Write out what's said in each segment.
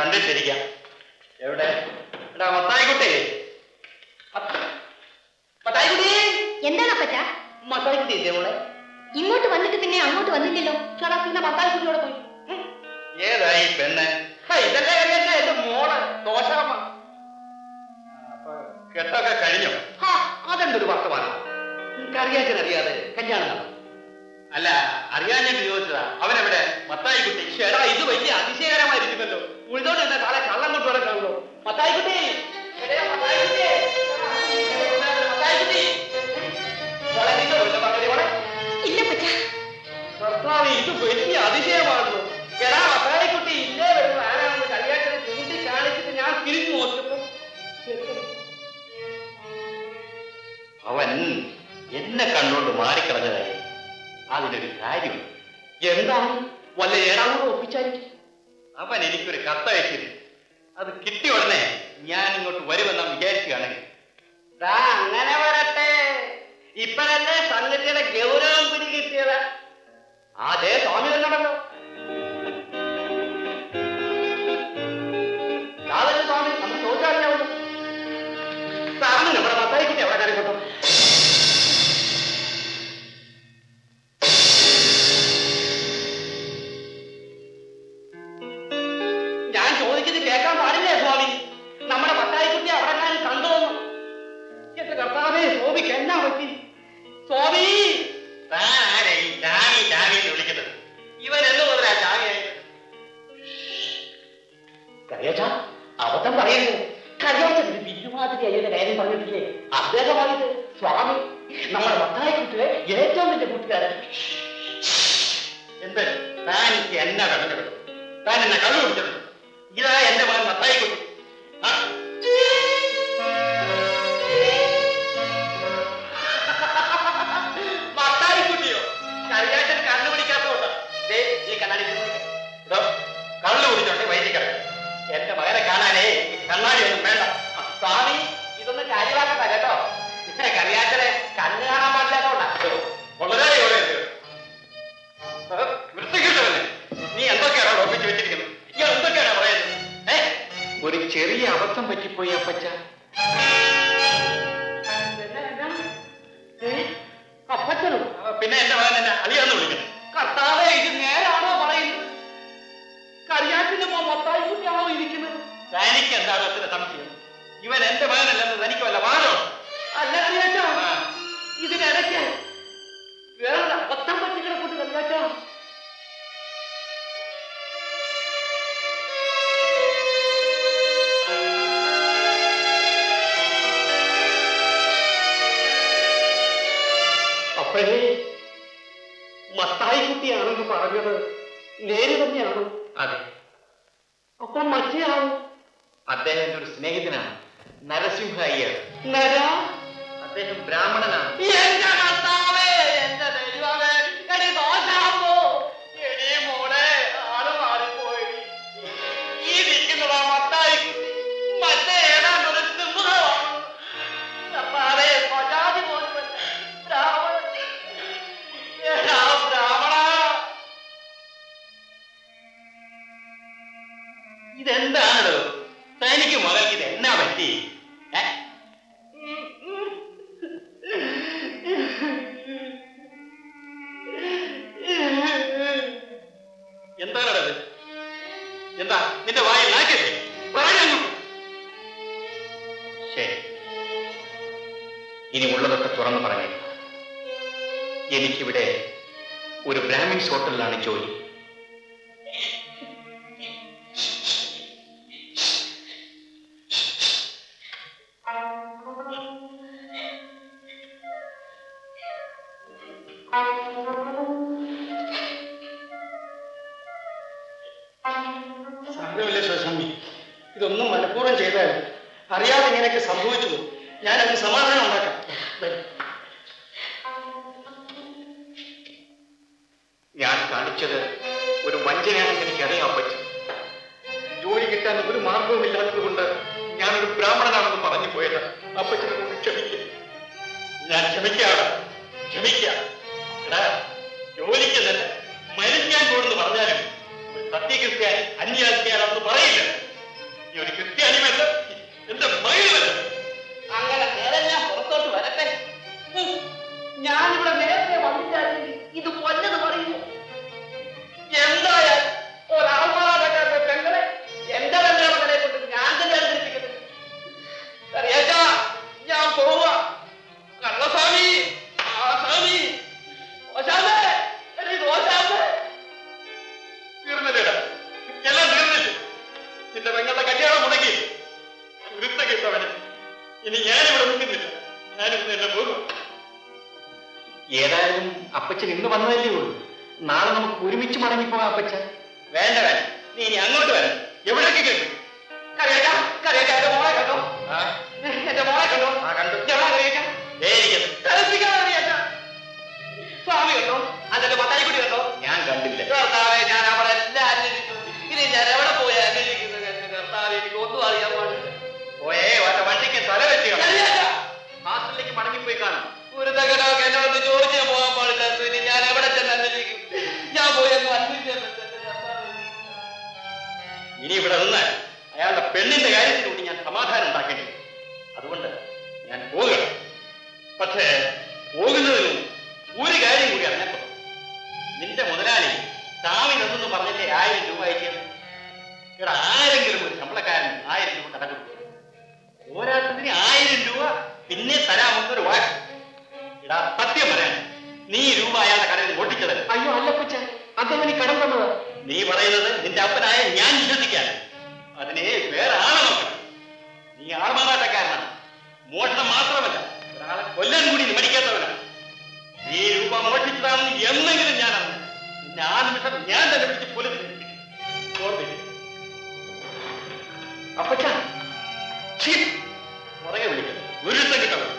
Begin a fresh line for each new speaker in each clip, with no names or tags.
കണ്ടിട്ടിരിക്കാം വിളിക്കുന്നല്ലോ ഉഴുതോണ്ട് എന്താ കാളെ കള്ളം കൊണ്ട്.
വേണം കാണുന്നു
മത്തായിക്കുട്ടി ഇത് വലിയ അതിശയമാണല്ലോ എടാ മത്തായിക്കുട്ടി ഇല്ലേ വരുന്ന ആരാണെന്ന് കളിയാട്ടിനെ ചൂണ്ടിക്കാണിച്ചിട്ട് ഞാൻ തിരിഞ്ഞു അവൻ എന്നെ കണ്ണുകൊണ്ട് മാറിക്കളഞ്ഞതായി. അതിനൊരു കാര്യം എന്താണ്? വല്ല ഏഴാമത് ഒപ്പിച്ചായിരിക്കും. അവൻ എനിക്കൊരു കത്തയച്ചിരുന്നു അത് കിട്ടിയ ഉടനെ ഞാൻ ഇങ്ങോട്ട് വരുമെന്ന് വിചാരിക്കുകയാണെങ്കിൽ. അങ്ങനെ വരട്ടെ. ഇപ്പഴല്ലേ സംഗതിയുടെ ഗൗരവം പിടികിട്ടിയത്. അതേ സ്വാമി തന്നെ തന്നെയാണല്ലോ ഇതാരാ അദ്ദേഹം എന്റെ ഒരു സ്നേഹിതനാണ്. നരസിംഹ അയ്യർ. അദ്ദേഹം ബ്രാഹ്മണനാണ്. പോലീസ് ഹോട്ടലിലാണ് ജോലി
ഇതൊന്നും മനഃപൂർവം ചെയ്താലും അറിയാതെ ഇങ്ങനെയൊക്കെ സംഭവിച്ചു ഞാനതിന് സമാധാനം ഉണ്ടാക്കാം.
ക്ഷമിക്കുക ക്ഷമിക്കുക
അപ്പച്ചൻ ഇന്ന് വന്നതല്ലേ ഉള്ളൂ. നാളെ നമുക്ക് ഒരുമിച്ച് മടങ്ങിപ്പോ അപ്പച്ചൻ
വേണ്ട വേണ്ട. നീ ഇനി അങ്ങോട്ട് വരണം. എവിടേക്ക് കേട്ടു കറിയാക്കാം കറിയാക്കാം എന്റെ മോളെ കണ്ടോ? എന്റെ മോളെ കണ്ടോ? ഈ
കടം തന്നതാ
നീ പറയുന്നത് നിന്റെ അപ്പനായ ഞാൻ വിശ്വസിക്കാൻ. അതിനെ വേറെ ആളെ നോക്കണം. നീ ആൾമാറാട്ടക്കാരനാണ് മോഷണം മാത്രമല്ല ഒരാളെ കൊല്ലാൻ കൂടി മടിക്കാത്തവനാണ്. നീ രൂപ മോഷിച്ചതാണെന്ന് എന്നെങ്കിലും ഞാൻ അറിഞ്ഞു. നിന്നെ ആ നിമിഷം ഞാൻ തന്നെ പിടിച്ച് പോലീസിൽ
അപ്പച്ചാ
ഒരു വിളിക്കണം ഗുരുത്തം കിട്ടണം.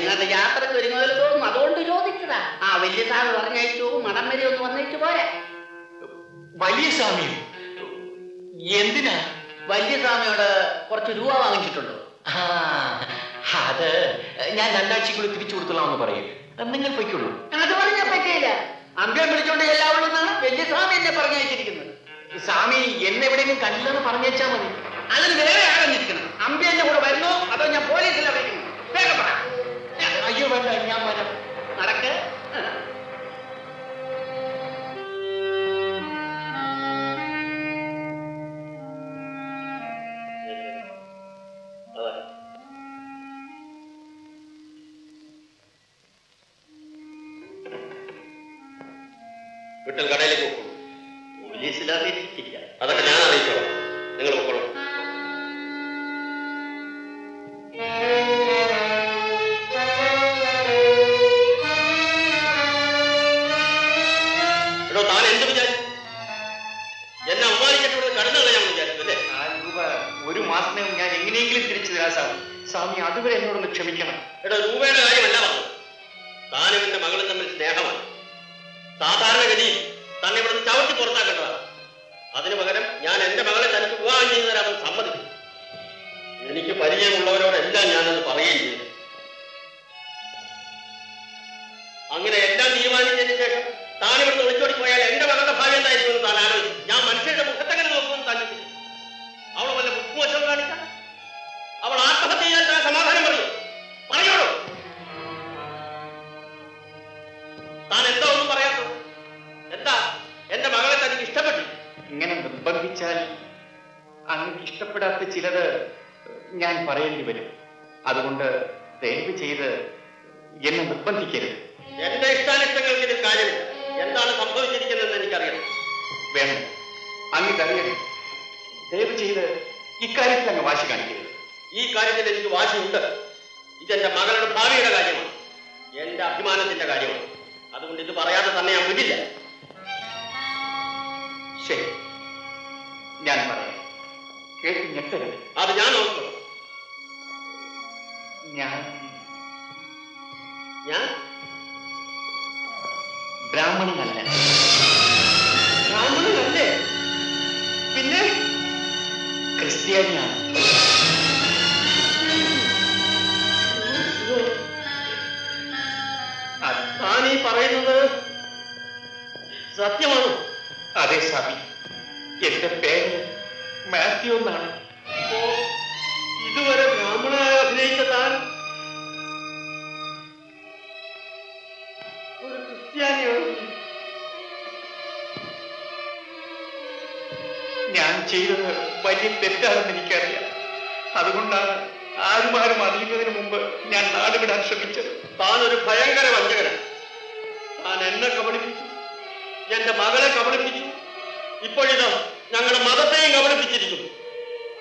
നിങ്ങളുടെ യാത്രയ്ക്ക് ഒരുങ്ങുമല്ലോ തോന്നും. അതുകൊണ്ട് ചോദിച്ചതാ. ആ വലിയ സാറ് പറഞ്ഞയച്ചു. മടം വരെ ഒന്ന് വന്നിട്ട് പോരെ.
വലിയ സ്വാമി എന്തിനാ?
വലിയ സ്വാമിയോട് കുറച്ച് രൂപ വാങ്ങിച്ചിട്ടുണ്ടോ?
ആ, അത് ഞാൻ രണ്ടാഴ്ചക്കുള്ളിൽ തിരിച്ചു കൊടുത്തോളാമെന്ന് പറയും. നിങ്ങൾ പൊയ്ക്കുള്ളൂ
അത് പറഞ്ഞാൽ പറ്റിയില്ല അമ്പ്യം വിളിച്ചോണ്ട് എല്ലാവളുന്നാണ് വലിയ സ്വാമി എന്നെ പറഞ്ഞയച്ചിരിക്കുന്നത്.
സ്വാമി എന്നെ എവിടെയെങ്കിലും കണ്ടില്ലെന്ന് പറഞ്ഞേച്ചാ മതി.
അതിന് വേറെ ആളെന്നിരിക്കണം അമ്പി എന്റെ കൂടെ വരുന്നു? അതോ ഞാൻ പോലീസിൽ അറിയിക്കുന്നു വേഗം പറ.
അയ്യോ വേണ്ട ഞാൻ വരാം.
നടക്ക്.
വീട്ടിൽ കടയിലേക്ക് പോകും പോലീസിൽ
ഒരു മാസത്തിനകം ഞാൻ എങ്ങനെയെങ്കിലും തിരിച്ചു തരാം സാർ. സ്വാമി അതുവരെ എന്നോടൊന്ന് ക്ഷമിക്കണം.
എടാ രൂപയുടെ കാര്യമല്ല പറഞ്ഞു താനും എന്റെ മകളും തമ്മിൽ സ്നേഹമാണ്. സാധാരണഗതിയിൽ തന്നെ ഇവിടെ ചവിട്ടി പുറത്താക്കേണ്ടതാണ്. അതിനു പകരം ഞാൻ എന്റെ മകളെ തനിക്ക് വിവാഹം ചെയ്തു അവൻ സമ്മതിക്കും. എനിക്ക് പരിചയമുള്ളവരോടെല്ലാം ഞാനത് പറയുകയും ചെയ്തു. അങ്ങനെ എല്ലാം തീരുമാനിച്ചതിന് ശേഷം താനിവിടുന്ന് ഒളിച്ചോടി പോയാൽ എന്റെ മകളുടെ
ചിലത് ഞാൻ പറയേണ്ടി വരും. അതുകൊണ്ട് ദയവ് ചെയ്ത് എന്നെ നിർബന്ധിക്കരുത്.
എന്റെ ഇഷ്ടാനിഷ്ടങ്ങൾക്ക് ഇതിൽ കാര്യമില്ല. എന്താണ് സംഭവിച്ചിരിക്കുന്നതെന്ന് എനിക്കറിയണം.
വേണ്ട. അങ്ങ് ദയവ് ചെയ്ത് ഇക്കാര്യത്തിൽ അങ്ങ് വാശി കാണിക്കരുത്.
ഈ കാര്യത്തിൽ എനിക്ക് വാശിയുണ്ട്. ഇതെന്റെ മകളുടെ ഭാവിയുടെ കാര്യമാണ്. എന്റെ അഭിമാനത്തിന്റെ കാര്യമാണ്. അതുകൊണ്ട് ഇത് പറയാതെ തന്നെ ഞാൻ വിടില്ല.
ശരി. ഞാൻ പറയാം. കേട്ട് ഞെട്ടരുത്.
അത് ഞാൻ നോക്കണം
ഞാൻ
ഞാൻ?
ബ്രാഹ്മണനല്ല.
ബ്രാഹ്മണനല്ലേ?
പിന്നെ? ക്രിസ്ത്യാനിയാണ്.
താൻ ഈ പറയുന്നത്. സത്യമാണോ?
അതെ സ്വാമി. എന്റെ പേര് മാത്യു എന്നാണ്.
ഇതുവരെ ബ്രാഹ്മണായ അഭിനയിച്ച താൻ
ഒരു ക്രിസ്ത്യാനിയാണ്. ഞാൻ ചെയ്തത് വലിയ തെറ്റാണെന്ന് എനിക്കറിയാം. അതുകൊണ്ടാണ് ആരുമാരും അറിയുന്നതിന് മുമ്പ് ഞാൻ നാടുവിടാൻ ശ്രമിച്ചത്.
താൻ ഒരു ഭയങ്കര വഞ്ചകനാണ് താൻ എന്നെ കബളിപ്പിച്ചു. എന്റെ മകളെ കബളിപ്പിച്ചു. ഇപ്പോഴിതാ ഞങ്ങളുടെ മതത്തെയും കബളിപ്പിച്ചിരിക്കുന്നു.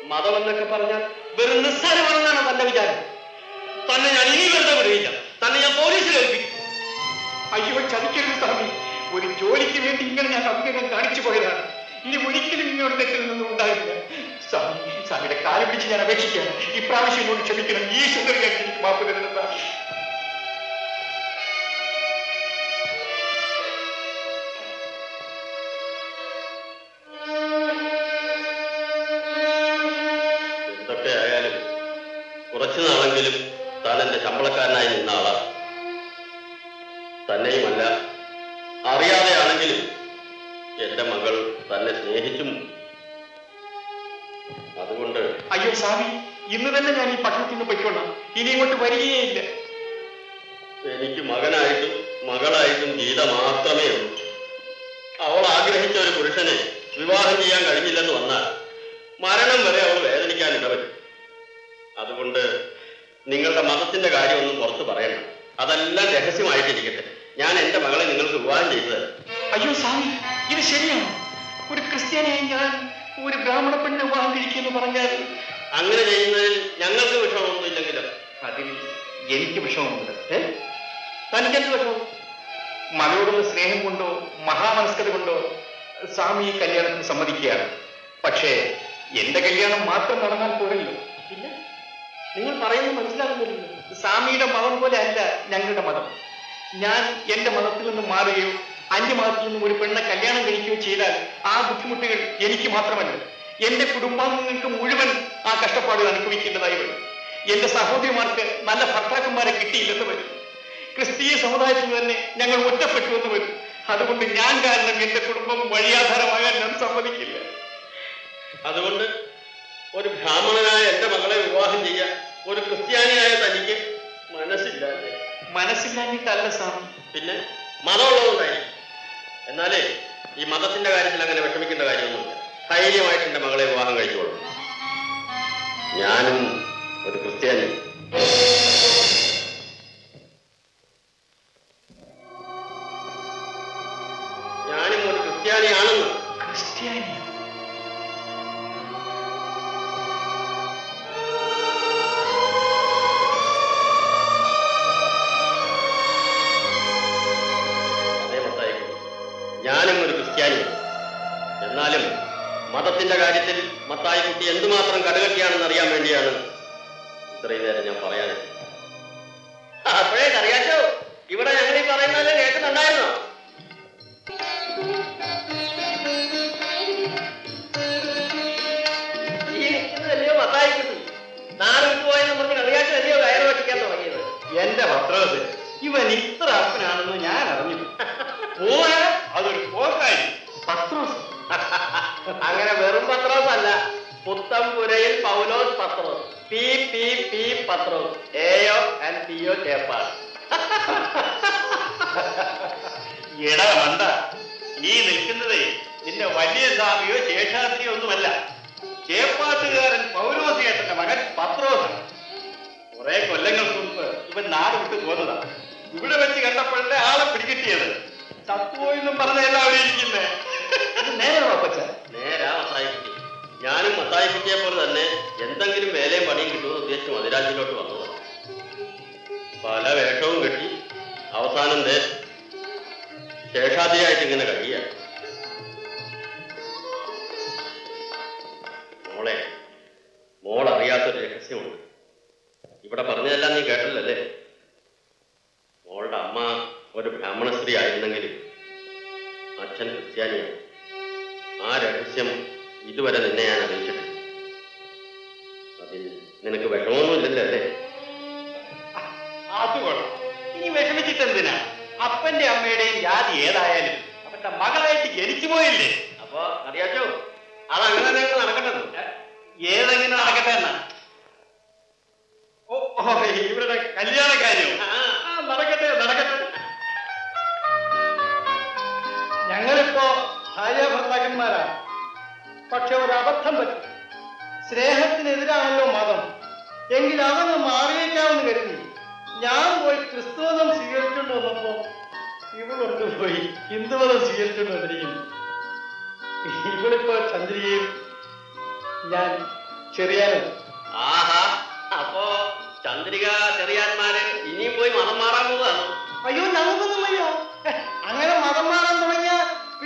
മതം എന്നൊക്കെ പറഞ്ഞാൽ വെറും നിസ്സാരമാണെന്നാണ് തന്റെ വിചാരം. തന്നെ ഞാൻ ഇനി വെറുതെ വിടുകയില്ല. തന്നെ ഞാൻ പോലീസിൽ ഏൽപ്പിക്കും.
അയ്യോ ചതിക്കരുത് സ്വാമി. ഒരു ജോലിക്ക് വേണ്ടി ഇങ്ങനെ ഞാൻ അഭിനയം കാണിച്ചു പോയതാണ്. ഇനി ഒരിക്കലും ഇങ്ങോട്ട് തെറ്റിൽ ഉണ്ടാകില്ല സ്വാമി സ്വാമിയുടെ കാലം പിടിച്ച് ഞാൻ അപേക്ഷിക്കുകയാണ്. ഇപ്രാവശ്യം എന്നോട് ക്ഷമിക്കണം. ഈ സുന്ദരി എനിക്ക് മാപ്പ് തരുന്ന
എന്തൊക്കെ ആയാലും കുറച്ചു നാളെങ്കിലും താൻ എന്റെ ശമ്പളക്കാരനായി നിന്ന ആളാണ് തന്നെയുമല്ല അറിയാതെയാണെങ്കിലും എന്റെ മകൾ തന്നെ സ്നേഹിച്ചും. അതുകൊണ്ട്
അയ്യോ സ്വാമി ഇന്ന് തന്നെ ഞാൻ ഈ പട്ടണത്തിൽ നിന്ന് പൊയ്ക്കൊള്ളാം ഇനി ഇങ്ങോട്ട് വരികയില്ല
എനിക്ക് മകനായിട്ടും മകളായിട്ടും ഗീത മാത്രമേ ഉള്ളൂ. അവൾ ആഗ്രഹിച്ച ഒരു പുരുഷനെ വിവാഹം ചെയ്യാൻ കഴിഞ്ഞില്ലെന്ന് വന്നാൽ മരണം വരെ അവൾ വേദനിക്കാൻ ഇടവരും അതുകൊണ്ട് നിങ്ങളുടെ മതത്തിന്റെ കാര്യമൊന്നും പുറത്ത് പറയണം അതെല്ലാം രഹസ്യമായിട്ടിരിക്കട്ടെ. ഞാൻ എന്റെ മകളെ നിങ്ങൾക്ക് വിവാഹം ചെയ്തു തരാം.
അയ്യോ സ്വാമി ഇത് ശരിയാണ്. ഒരു ക്രിസ്ത്യാനിയായി ഞാൻ ഒരു ബ്രാഹ്മണ പെണ്ണിനെ വിവാഹം കഴിക്കുമെന്ന് പറഞ്ഞാൽ
അങ്ങനെ ചെയ്യുന്നതിൽ ഞങ്ങൾക്ക് വിഷമമൊന്നും ഇല്ലെങ്കിലും
അതിൽ എനിക്ക് വിഷമമുണ്ട് തനിക്ക്
തനിക്കെന്ത് വിഷമം?
മകളോടുള്ള സ്നേഹം കൊണ്ടോ മഹാമനസ്കത കൊണ്ടോ സ്വാമി ഈ കല്യാണത്തിന് സമ്മതിക്കുകയാണ്. പക്ഷേ എന്റെ കല്യാണം മാത്രം നടന്നാൽ പോരല്ലോ.
പിന്നെ? നിങ്ങൾ പറയുന്നത് മനസ്സിലാകുന്നില്ല.
സ്വാമിയുടെ മതം പോലെ അല്ല ഞങ്ങളുടെ മതം. ഞാൻ എന്റെ മതത്തിൽ നിന്ന് മാറുകയോ അന്യമതത്തിൽ നിന്നും ഒരു പെണ്ണെ കല്യാണം കഴിക്കുകയോ ചെയ്താൽ ആ ബുദ്ധിമുട്ടുകൾ എനിക്ക് മാത്രമല്ല. എന്റെ കുടുംബാംഗങ്ങൾക്ക് മുഴുവൻ ആ കഷ്ടപ്പാടുകൾ അനുഭവിക്കേണ്ടതായി വരും. എന്റെ സഹോദരിമാർക്ക് നല്ല ഭർത്താക്കന്മാരെ കിട്ടിയില്ലെന്ന് വരും. ക്രിസ്തീയ സമുദായത്തിൽ തന്നെ ഞങ്ങൾ ഒറ്റപ്പെട്ടു എന്ന് വരും. അതുകൊണ്ട് ഞാൻ കാരണം എന്റെ കുടുംബം വഴിയാധാരമാകാൻ ഞാൻ സമ്മതിക്കില്ല.
അതുകൊണ്ട് ഒരു ബ്രാഹ്മണനായ എന്റെ മകളെ വിവാഹം ചെയ്യാൻ ഒരു ക്രിസ്ത്യാനിയായ തനിക്ക് മനസ്സില്ല അല്ലേ?
സാർ. സ്വാമി
പിന്നെ മതമുള്ളതുകൊണ്ടായി എന്നാലേ ഈ മതത്തിന്റെ കാര്യത്തിൽ അങ്ങനെ വിഷമിക്കേണ്ട കാര്യമൊന്നുമില്ല. ധൈര്യമായിട്ട് എന്റെ മകളെ വിവാഹം കഴിച്ചോളൂ ഞാനും ഒരു ക്രിസ്ത്യാനി ഞാനും ഒരു ക്രിസ്ത്യാനിയാണ്. എന്നാലും മതത്തിന്റെ കാര്യത്തിൽ മത്തായി കുട്ടി എന്തുമാത്രം കടുകട്ടിയാണെന്ന് അറിയാൻ വേണ്ടിയാണ് ഇത്രയും നേരം ഞാൻ പറയാൻ അപ്പോഴേ അറിയാച്ചോ ഇവിടെ ഞങ്ങൾ ഈ പറയുന്നതല്ലേ കേൾക്കുന്നുണ്ടായിരുന്നോ
എന്റെ പത്രത്തിൽ ഇവൻ ഇത്ര അപ്പനാണെന്ന് ഞാൻ അറിഞ്ഞു പോയ അതൊരു പോക്കായി. പത്രോസ്.
അങ്ങനെ വെറും പത്രോസ് അല്ല. Puthampurayil Paulose Pathros. P P P Pathros. എയോ and P O Cheppad
എടാ മണ്ട. നീ നിൽക്കുന്നതേ നിന്റെ വലിയ സ്വാമിയോ ശേഷാദ്രിയോ ഒന്നുമല്ല. ചേപ്പാട്ടുകാരൻ പൗരോസിയേട്ടന്റെ മകൻ പത്രോസ് കുറെ കൊല്ലങ്ങൾക്ക് മുമ്പ് ഇവൻ നാട് വിട്ടു പോന്നതാ. ഇവിടെ വെച്ച് കണ്ടപ്പോഴത്തെ ആളെ പിടികിട്ടിയത്. തത്വോ പറഞ്ഞ പറഞ്ഞല്ല അവിടെ ഇരിക്കുന്നേ നേരാണോ പച്ച
നേരാ മത്തായിക്കുട്ടി. ഞാനും മത്തായിക്കുട്ടിയെ പോലെ തന്നെ എന്തെങ്കിലും വേലയും പണിയും കിട്ടുമെന്ന് ഉദ്ദേശിച്ച് മതിരാജിലോട്ട് വന്നത്. പല വേഷവും കെട്ടി അവസാനം ദേ ശേഷാദിയായിട്ട് ഇങ്ങനെ കഴിയ. മോളെ മോൾ അറിയാത്തൊരു രഹസ്യമുണ്ട്. ഇവിടെ പറഞ്ഞതെല്ലാം നീ കേട്ടല്ലേ മോളുടെ അമ്മ ഒരു ബ്രാഹ്മണ സ്ത്രീ ആയിരുന്നെങ്കിലും അച്ഛൻ ക്രിസ്ത്യാനിയാണ് ആ രഹസ്യം ഇതുവരെ നിന്നെ ഞാൻ അറിയിച്ചിട്ടില്ല. അതിൽ നിനക്ക് വിഷമമൊന്നുമില്ലല്ലോ അല്ലേ?
അത് കൊള്ളാം. ഇനി വിഷമിച്ചിട്ടെന്തിനാ? അപ്പന്റെ അമ്മയുടെയും ജാതി ഏതായാലും അവന്റെ മകളായിട്ട് ജനിച്ചു പോയില്ലേ?
അപ്പൊ അറിയാച്ചോ? അതങ്ങനെ തന്നെ അങ്ങ് നടക്കട്ടെന്ന്
ഏതെങ്ങനെ നടക്കട്ടെ എന്നാ? ഓ ഇവരുടെ കല്യാണ കാര്യം നടക്കട്ടെ നടക്കട്ടെ.
മനുഷ്യന്മാരാണ് പക്ഷെ ഒരു അബദ്ധം പറ്റും. സ്നേഹത്തിനെതിരാണല്ലോ മതം. എങ്കിൽ അതൊന്ന് മാറിയേക്കാമെന്ന് കരുതി. ഞാൻ പോയി ക്രിസ്തുമതം സ്വീകരിച്ചുകൊണ്ട് വന്നപ്പോ ഇവളൊണ്ട് പോയി ഹിന്ദുമതം സ്വീകരിച്ചുകൊണ്ട് വന്നിരിക്കുന്നു. ഇവളിപ്പോ ചന്ദ്രികയും ഞാൻ ചെറിയാനും
ആഹാ അപ്പോ ചന്ദ്രിക ചെറിയാന്മാരെ ഇനിയും പോയി മതം മാറാൻ പോവാണ്
അയ്യോ ഞങ്ങൾക്കൊന്നും വയ്യ. അങ്ങനെ മതം മാറാൻ തുടങ്ങിയ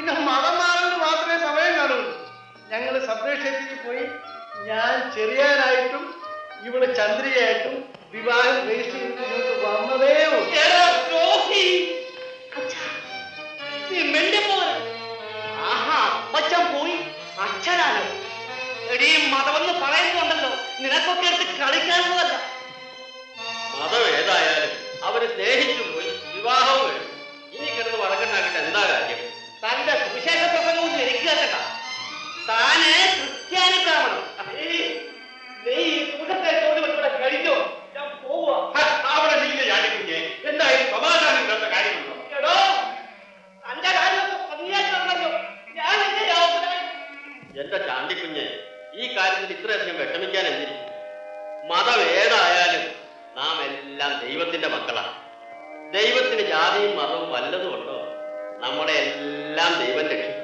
പിന്നെ മതം മാറുന്നത് മാത്രമേ സമയം കാണുള്ളൂ. ഞങ്ങൾ സബ്രേഷത്തിൽ പോയി ഞാൻ ചെറിയാനായിട്ടും ഇവിടെ ചന്ദ്രിയായിട്ടും വിവാഹം രജിസ്റ്റർ ചെയ്ത് ഇങ്ങോട്ട് വന്നതേ
അപ്പച്ചൻ പോയി. അച്ഛനാണോ. എടീ മതമെന്ന് പറയുന്നുണ്ടല്ലോ. നിനക്കൊക്കെ എടുത്ത് കളിക്കാനുള്ളതല്ല. മതം ഏതായാലും അവർ സ്നേഹിച്ചു പോയി. വിവാഹവും ഇനി കിടന്ന് വഴക്കുണ്ടാക്കിട്ട്. എന്താ കാര്യം? തന്റെ സുവിശേഷ പ്രസംഗം ഒന്നും എനിക്ക് കേട്ട താന് ക്രിസ്ത്യാനി നീ ഈ ചോദ്യം കഴിഞ്ഞോ? ഞാൻ പോവാ.
അവിടെ നീല ചാടിക്കുഞ്ഞെ എന്തായാലും സമാധാനം ഇല്ലാത്ത കാര്യമുണ്ടോ?
എടോ, തന്റെ കാര്യമൊക്കെ പതിയായിട്ടുണ്ടല്ലോ. ഞാൻ എന്റെ യാതൊരു- എന്റെ ചാണ്ടിക്കുഞ്ഞ് ഈ കാര്യത്തിൽ ഇത്രയധികം വിഷമിക്കാൻ എന്തിരിക്കും മതം ഏതായാലും നാം എല്ലാം ദൈവത്തിന്റെ മക്കളാണ് ദൈവത്തിന് ജാതിയും മതവും വല്ലതും ഉണ്ടോ നമ്മളെ എല്ലാം ദൈവം രക്ഷിക്കും.